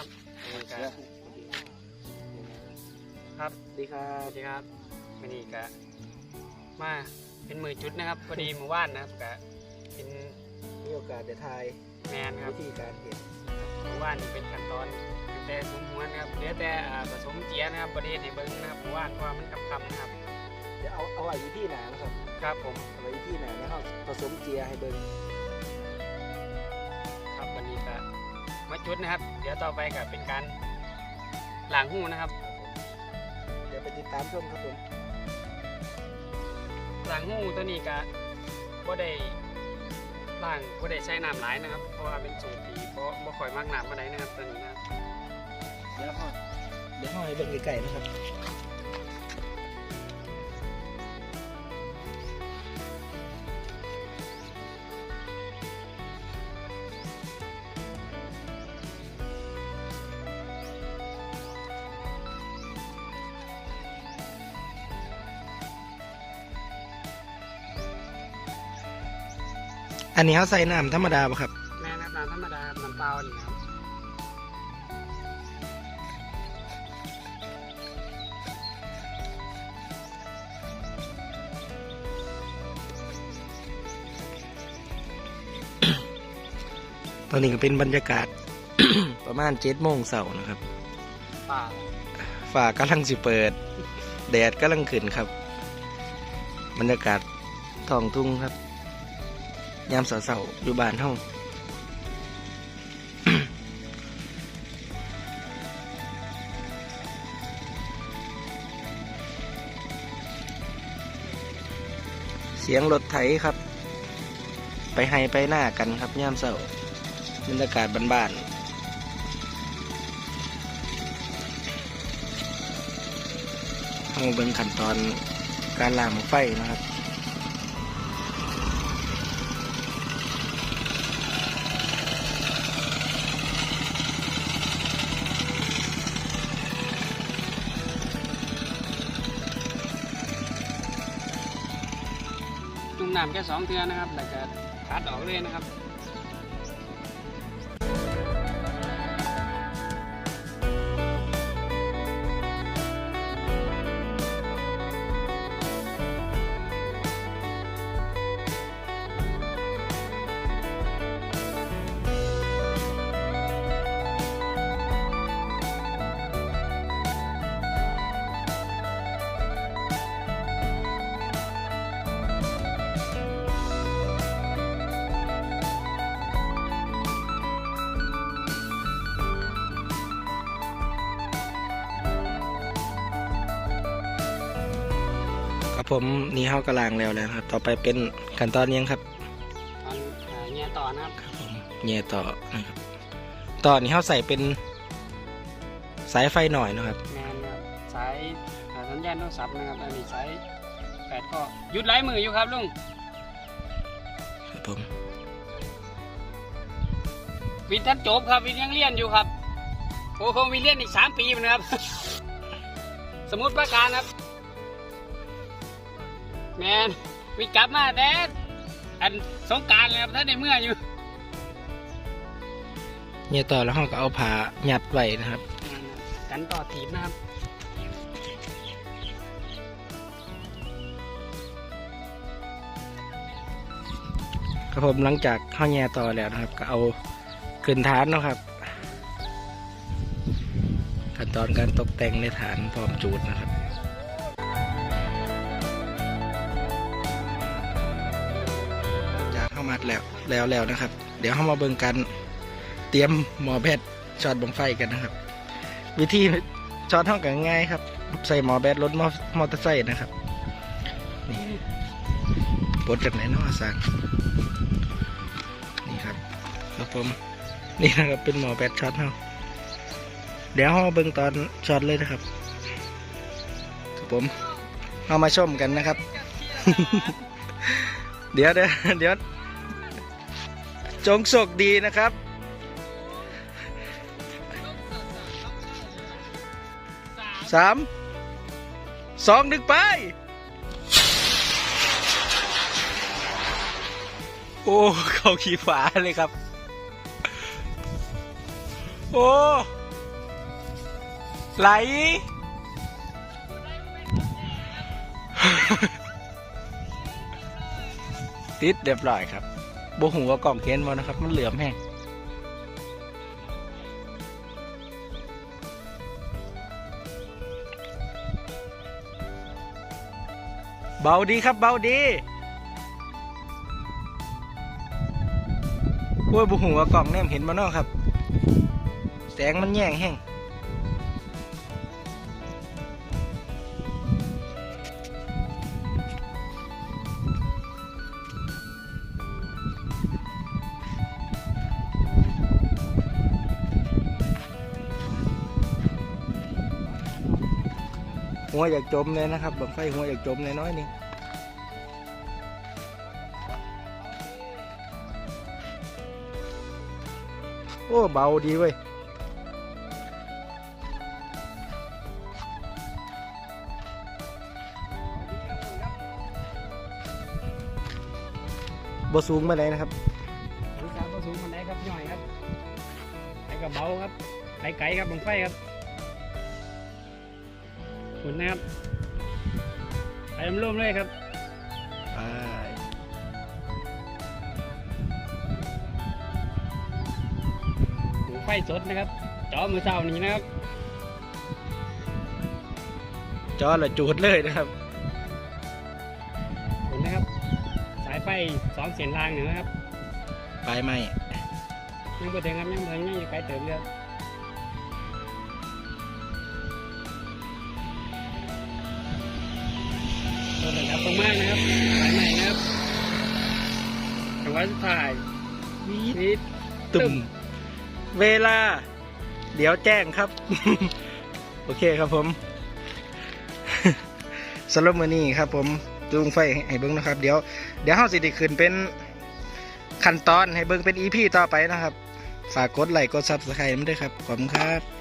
นะครับนี่ก็ครับสวัสดีครัสบวัสดีครับวันนี้ก็มาเป็นมือจุดนะครับพอดีเมื่อวานนะครับก็เป็นมีโอกาสจะทายแมนครับวิธีการเห็ดเมื่อวานนี่เป็นขั้นตอนตั้งแต่สมหัวนะครับเหลือแต่อ่าผสมเจียนะครับประเด็นในเบิ้งนะครับเมื่อวานเพราะว่ามันคำคำๆนะครับเดี๋ยวเอาเอาไว้วิธีหนานะครับครับผมเอาไว้วิธีหนาเนี่ยเราผสมเจียให้เบิ่งครับวันนี้ก็ มาจุดนะครับ เดี๋ยวต่อไปก็เป็นการล้างหูนะครับ เดี๋ยวไปติดตามชมครับผมล้างหูตัวนี้ก็บ่ได้ล้างบ่ได้ใช้น้ำหลายนะครับ เพราะว่าเป็นสูตรที่บ่บ่ค่อยมากน้ำมาได้นะครับตัวนี้นะครับเดี๋ยวห่อเดี๋ยวห่อให้เบิ่งไก่ๆนะครับ อันนี้เขาใส่น้ำธรรมดาป่ะครับแม่น้ำน้ำธรรมดาครับน้ำเปล่านี่ครับตอนนี้ก็เป็นบรรยากาศ ประมาณเจ็ดโมงเสาร์นะครับป่าฝ่ากำลังสิเปิด แดดกำลังขึ้นครับ บรรยากาศท้องทุ่งครับ ยามเสาๆอยู่บ้านเฮาเสียงรถไถครับ ไปให้ไปหน้ากันครับยามเสาบรรยากาศบ้านๆเอาเบิ่งขั้นตอนการล่างไฟนะครับ น้ำแค่สองเทือนะครับแล้วก็คัดออกเลยนะครับ ผมนี่เฮากระลางแล้วแล้วครับ ต่อไปเป็นขั้นตอนยังครับตอนอ่าเงี้ยต่อนะครับครับผมแง่ต่อนะครับต่อนี้เขาใส่เป็นสายไฟหน่อยนะครับแมนครับสายอ่าสัญญาณโทรศัพท์นะครับอันนี้สายแปดก็หยุดไล่มืออยู่ครับลุงครับผมวินท่านจบครับวินยังเรียนอยู่ครับโอ้โหวินเรียนอีกสามปีเหมือนกันครับ สมุดประการครับ แมนวินกลับมาแต่อันสงกรารเลยครับท่านในเมื่ออยู่แง่ต่อแล้วเขาก็เอาผ้ายัดไว้นะครับ กันต่อถีบนะครับครับผมหลังจากเข้าแง่ต่อแล้วนะครับ ก็เอาขึ้นฐานเนาะครับขั้นตอนการตกแต่งในฐานพร้อมจูดนะครับ มัดแล้วแล้วแล้วนะครับ เดี๋ยวเข้ามาเบิ่งกันเตรียมหมอแบตช็อตบังไฟกันนะครับ วิธีช็อตเท่ากันง่ายครับใส่หมอแบตรถมอมอเตอร์ไซค์นะครับนี่ปลดจากไหนนอสั่งนี่ครับครับผมนี่นะครับเป็นหมอแบตช็อตเนาเดี๋ยวเรามาเบิ่งตอนช็อตเลยนะครับครับผมเอามาชมกันนะครับ เดี๋ยวเดี๋ยวเดี๋ยว จงโชคดีนะครับ สาม สองหนึ่งไป โอ้ เขาขี่ฝาเลยครับ โอ้ ไหล ติดเรียบร้อยครับ บหูว่ากล่องเกนมานะครับ มันเหลือมแห้งเบาดีครับเบาดีโอ้ยบุหูว่ากล่องเนี่ยเห็นมาเนาะครับ แสงมันแย่งแห้ง หัวอยากจมเลยนะครับบังไฟหัวอยากจมเลยน้อยนี่โอ้ เบาดีเว้ยบสูงมาไหนนะครับบริการผสมมันได้ครับย่อยครับไปกับเบาครับไปไกลครับบังไฟครับ ขนนะครับ ไปร่มๆเลยครับไปบังไฟสดนะครับ จอมือเช้านี้นะครับ จอละจูดเลยนะครับขนนะครับ สายไฟสองเส้นรางหนึ่งนะครับปลายไม้ยังบ่ถึงครับยังบ่ถึงยังอยู่ไกลเติมเลย ครับตัวระดับตรงมากนะครับสายใหม่นะครับจังหวะสุดท้ายนิดตุ่ม เวลา เดี๋ยวแจ้งครับ โอเคครับผมสำหรับมือนี้ครับ ผมจูงไฟให้เบิ้งนะครับ เดี๋ยวเดี๋ยวเฮาสิได้ขึ้นเป็นขั้นตอนให้เบิ้งเป็นอีพีต่อไปนะครับ ฝากกดไลค์กดซับสไครต์ด้วยครับขอบคุณครับ